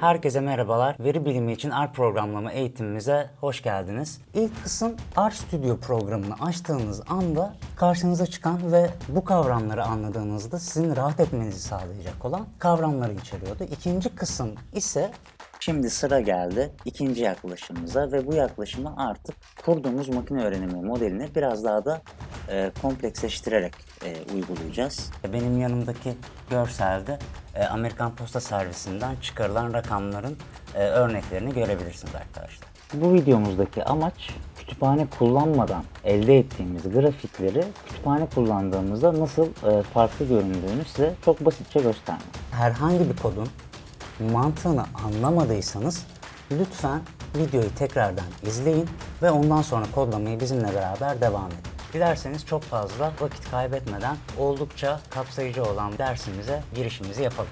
Herkese merhabalar. Veri bilimi için R programlama eğitimimize hoş geldiniz. İlk kısım R Studio programını açtığınız anda karşınıza çıkan ve bu kavramları anladığınızda sizin rahat etmenizi sağlayacak olan kavramları içeriyordu. İkinci kısım ise Şimdi sıra geldi ikinci yaklaşımımıza ve bu yaklaşımı artık kurduğumuz makine öğrenimi modelini biraz daha da e, kompleksleştirerek e, uygulayacağız. Benim yanımdaki görselde e, Amerikan Posta Servisinden çıkarılan rakamların e, örneklerini görebilirsiniz arkadaşlar. Bu videomuzdaki amaç kütüphane kullanmadan elde ettiğimiz grafikleri kütüphane kullandığımızda nasıl e, farklı göründüğünü size çok basitçe göstermek. Herhangi bir kodun mantığını anlamadıysanız lütfen videoyu tekrardan izleyin ve ondan sonra kodlamayı bizimle beraber devam edin. Dilerseniz çok fazla vakit kaybetmeden oldukça kapsayıcı olan dersimize girişimizi yapalım.